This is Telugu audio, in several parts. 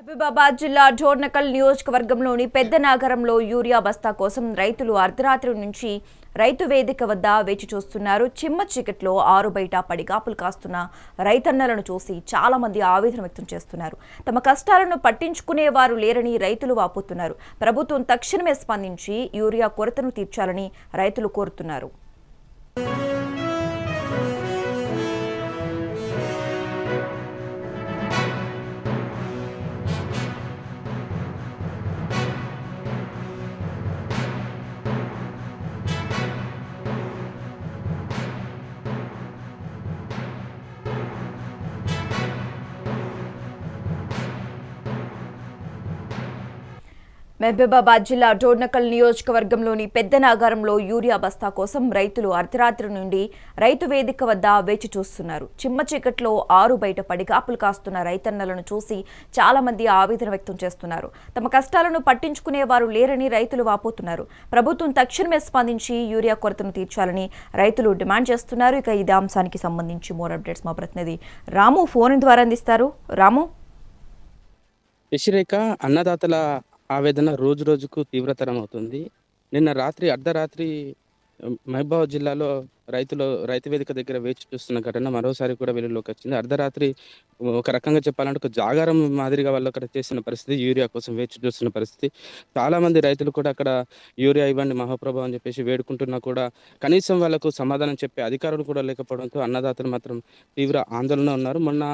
మహబూబాబాద్ జిల్లా జోర్నకల్ నియోజకవర్గంలోని పెద్ద నగరంలో యూరియా బస్తా కోసం రైతులు అర్ధరాత్రి నుంచి రైతు వేదిక వద్ద వేచి చూస్తున్నారు. చిమ్మ చీకట్లో ఆరు బయట పడిగాపులు కాస్తున్న రైతన్నలను చూసి చాలామంది ఆవేదన వ్యక్తం చేస్తున్నారు. తమ కష్టాలను పట్టించుకునేవారు లేరని రైతులు వాపోతున్నారు. ప్రభుత్వం తక్షణమే స్పందించి యూరియా కొరతను తీర్చాలని రైతులు కోరుతున్నారు. మహబూబాబాద్ జిల్లా డోర్నకల్ నియోజకవర్గంలోని పెద్ద నాగారంలో యూరియా బస్తా కోసం రైతులు అర్ధరాత్రి నుండి రైతు వేదిక వద్ద వేచి చూస్తున్నారు. చిమ్మ చీకట్లో ఆరు బయట పడిగాపులు కాస్తున్న రైతన్నలను చూసి చాలా మంది ఆవేదన వ్యక్తం చేస్తున్నారు. తమ కష్టాలను పట్టించుకునే వారు లేరని రైతులు వాపోతున్నారు. ప్రభుత్వం తక్షణమే స్పందించి యూరియా కొరతను తీర్చాలని రైతులు డిమాండ్ చేస్తున్నారు. ఇక ఇదే అంశానికి సంబంధించి మోర్ అప్డేట్స్ మా ప్రతినిధి రాము ఫోన్ ద్వారా అందిస్తారు. రాము? యశిరేఖ అన్నదాతల ఆవేదన రోజు రోజుకు తీవ్రతరం అవుతుంది నిన్న రాత్రి అర్ధరాత్రి ఉమ్, మహబూబాబాద్ జిల్లాలో రైతులు రైతు వేదిక దగ్గర వేచి చూస్తున్న ఘటన మరోసారి కూడా వెలుగులోకి వచ్చింది. అర్ధరాత్రి ఒక రకంగా చెప్పాలంటే ఒక జాగారం మాదిరిగా వాళ్ళు అక్కడ చేసిన పరిస్థితి యూరియా కోసం వేచి చూస్తున్న పరిస్థితి. చాలామంది రైతులు కూడా అక్కడ యూరియా ఇవ్వండి మహాప్రభావం అని చెప్పేసి వేడుకుంటున్నా కూడా కనీసం వాళ్ళకు సమాధానం చెప్పే అధికారులు కూడా లేకపోవడంతో అన్నదాతలు మాత్రం తీవ్ర ఆందోళన ఉన్నారు. మొన్న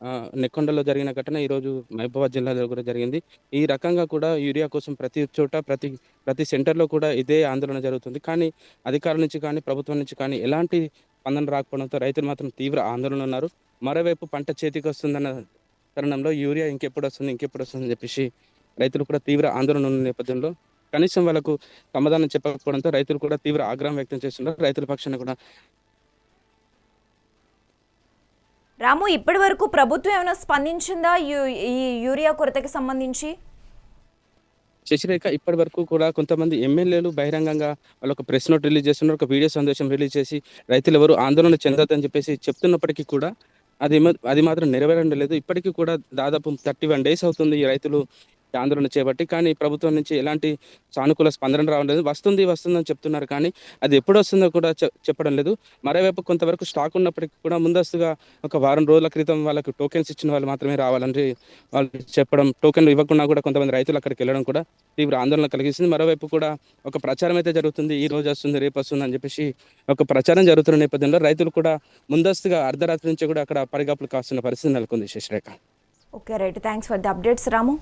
ఆ, నెక్కొండలో జరిగిన ఘటన ఈరోజు మహబూబాబాద్ జిల్లాలో కూడా జరిగింది. ఈ రకంగా కూడా యూరియా కోసం ప్రతి చోట ప్రతి ప్రతి సెంటర్లో కూడా ఇదే ఆందోళన జరుగుతుంది. కానీ అధికారుల నుంచి కానీ ప్రభుత్వం నుంచి కానీ ఎలాంటి స్పందన రాకపోవడంతో రైతులు మాత్రం తీవ్ర ఆందోళన ఉన్నారు. మరోవైపు పంట చేతికి వస్తుందన్న తరుణంలో యూరియా ఇంకెప్పుడు వస్తుంది ఇంకెప్పుడు వస్తుంది అని చెప్పేసి రైతులు కూడా తీవ్ర ఆందోళన ఉన్న నేపథ్యంలో కనీసం వాళ్ళకు సమాధానం చెప్పకపోవడంతో రైతులు కూడా తీవ్ర ఆగ్రహం వ్యక్తం చేస్తున్నారు. రైతుల పక్షాన కూడా రాము ఇప్పటి వరకు ప్రభుత్వం ఏమైనా స్పందించిందా ఈ యూరియా కొరతకి సంబంధించి? శశిరేఖ ఇప్పటి వరకు కూడా కొంతమంది ఎమ్మెల్యేలు బహిరంగంగా వాళ్ళు ఒక ప్రెస్ నోట్ రిలీజ్ చేస్తున్నారు ఒక వీడియో సందేశం రిలీజ్ చేసి రైతులు ఎవరు ఆందోళన చెందొద్దని చెప్పేసి చెప్తున్నప్పటికీ కూడా అది అది మాత్రం నెరవేరడం లేదు. ఇప్పటికీ కూడా దాదాపు థర్టీ వన్ డేస్ అవుతుంది ఈ రైతులు ఆందోళన చేపట్టి కానీ ప్రభుత్వం నుంచి ఎలాంటి సానుకూల స్పందన రావడం లేదు. వస్తుంది వస్తుందని చెప్తున్నారు కానీ అది ఎప్పుడు వస్తుందో కూడా చెప్పడం లేదు. మరోవైపు కొంతవరకు స్టాక్ ఉన్నప్పటికీ కూడా ముందస్తుగా ఒక వారం రోజుల క్రితం వాళ్ళకి టోకెన్స్ ఇచ్చిన వాళ్ళు మాత్రమే రావాలని వాళ్ళు చెప్పడం టోకెన్లు ఇవ్వకుండా కూడా కొంతమంది రైతులు అక్కడికి వెళ్ళడం కూడా తీవ్ర ఆందోళన కలిగిస్తుంది మరోవైపు కూడా ఒక ప్రచారం అయితే జరుగుతుంది. ఈ రోజు వస్తుంది రేపు వస్తుంది అని చెప్పేసి ఒక ప్రచారం జరుగుతున్న నేపథ్యంలో రైతులు కూడా ముందస్తుగా అర్ధరాత్రి నుంచి కూడా అక్కడ పరిగాపులు కాస్తున్న పరిస్థితి నెలకొంది Sashirekha okay right. Thanks for the updates Ramu.